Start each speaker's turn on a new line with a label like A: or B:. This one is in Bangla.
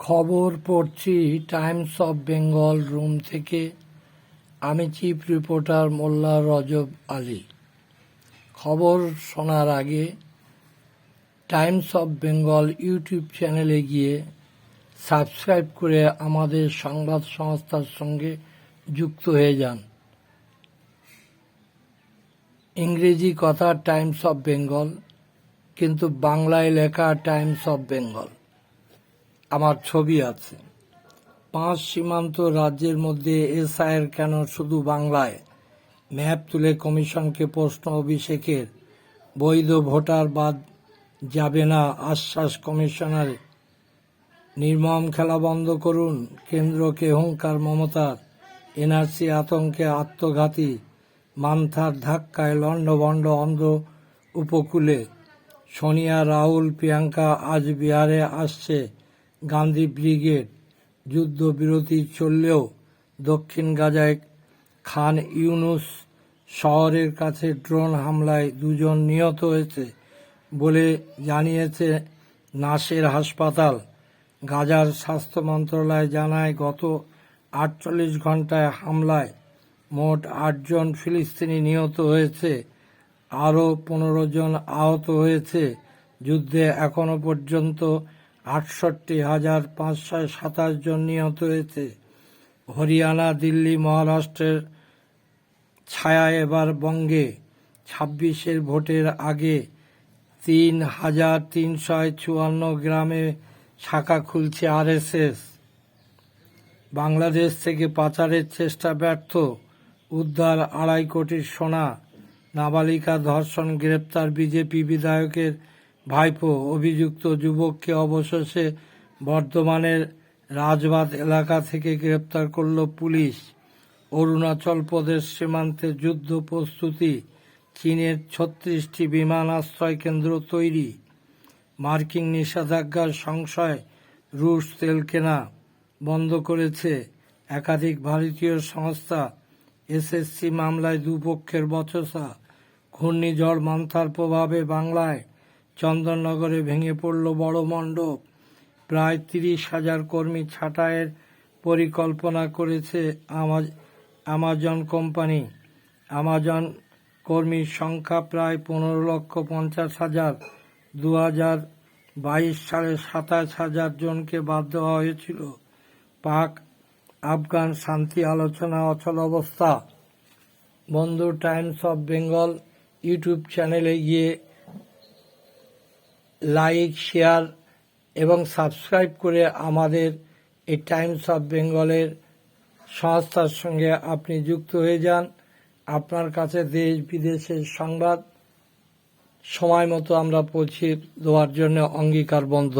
A: খবর পড়ছি টাইমস অফ বেঙ্গল রুম থেকে। আমি চিফ রিপোর্টার মোল্লা রজব আলী। খবর শোনার আগে টাইমস অফ বেঙ্গল ইউটিউব চ্যানেলে গিয়ে সাবস্ক্রাইব করে আমাদের সংবাদ সংস্থার সঙ্গে যুক্ত হয়ে যান। ইংরেজি কথা টাইমস অফ বেঙ্গল, কিন্তু বাংলায় লেখা টাইমস অফ বেঙ্গল। আমার ছবি আছে। পাঁচ সীমান্ত রাজ্যের মধ্যে এসআইয়ের কেন শুধু বাংলায়? ম্যাপ তুলে কমিশনকে প্রশ্ন অভিষেকের। বৈধ ভোটার বাদ যাবে না আশ্বাস কমিশনার। নির্মম খেলা বন্ধ করুন, কেন্দ্রকে হুঙ্কার মমতার। এনআরসি আতঙ্কে আত্মঘাতী, মান্থার ধাক্কায় লণ্ডভণ্ড অন্ধ উপকূলে। সোনিয়া, রাহুল, প্রিয়াঙ্কা আজ বিহারে আসছে। গান্ধী ব্রিগেড যুদ্ধবিরতি চললেও দক্ষিণ গাজায় খান ইউনুস শহরের কাছে ড্রোন হামলায় দুজন নিহত হয়েছে বলে জানিয়েছে নাসের হাসপাতাল। গাজার স্বাস্থ্য মন্ত্রণালয় জানায়, গত আটচল্লিশ ঘন্টায় হামলায় মোট আটজন ফিলিস্তিনি নিহত হয়েছে। আরও পনেরো জন আহত হয়েছে। যুদ্ধে এখনও পর্যন্ত আটষট্টি হাজার পাঁচশো সাতাশ জন নিহত হয়েছে। হরিয়ানা, দিল্লি, মহারাষ্ট্রের ছায়া এবার বঙ্গে। ছাব্বিশের ভোটের আগে তিন হাজার তিনশো চুয়ান্ন গ্রামে শাখা খুলছে আরএসএস। বাংলাদেশ থেকে পাচারের চেষ্টা ব্যর্থ। উদ্ধার আড়াই কোটির সোনা। নাবালিকা ধর্ষণ, গ্রেপ্তার বিজেপি বিধায়কের ভাইপো অভিযুক্ত যুবককে অবশেষে বর্ধমানের রাজবাদ এলাকা থেকে গ্রেপ্তার করল পুলিশ। অরুণাচল প্রদেশ সীমান্তে যুদ্ধ প্রস্তুতি, চীনের ছত্রিশটি বিমান আশ্রয় কেন্দ্র তৈরি। মার্কিন নিষেধাজ্ঞার সংশয়, রুশ তেল কেনা বন্ধ করেছে। একাধিক ভারতীয় সংস্থা এসএসসি মামলায় দুপক্ষের বচসা। ঘূর্ণিঝড় মান্থার প্রভাবে বাংলায় চন্দননগরে ভেঙে পড়ল বড় মণ্ডপ। প্রায় তিরিশ হাজার কর্মী ছাঁটাইয়ের পরিকল্পনা করেছে আমাজ- আমাজন কোম্পানি। আমাজন কর্মীর সংখ্যা প্রায় পনেরো লক্ষ পঞ্চাশ হাজার। দু হাজার বাইশ সালে সাতাশ হাজার জনকে বাদ দেওয়া হয়েছিল। পাক, আফগান শান্তি আলোচনা অচল অবস্থা। বন্ধু টাইমস অফ বেঙ্গল ইউটিউব চ্যানেলে গিয়ে লাইক শেয়ার এবং সাবস্ক্রাইব করে আমাদের এই টাইমস অফ বেঙ্গলের সংস্থার সঙ্গে আপনি যুক্ত হয়ে যান। আপনার কাছে দেশ, বিদেশের সংবাদ, সময় মতো আমরা পৌঁছে দেওয়ার জন্য অঙ্গীকারবদ্ধ।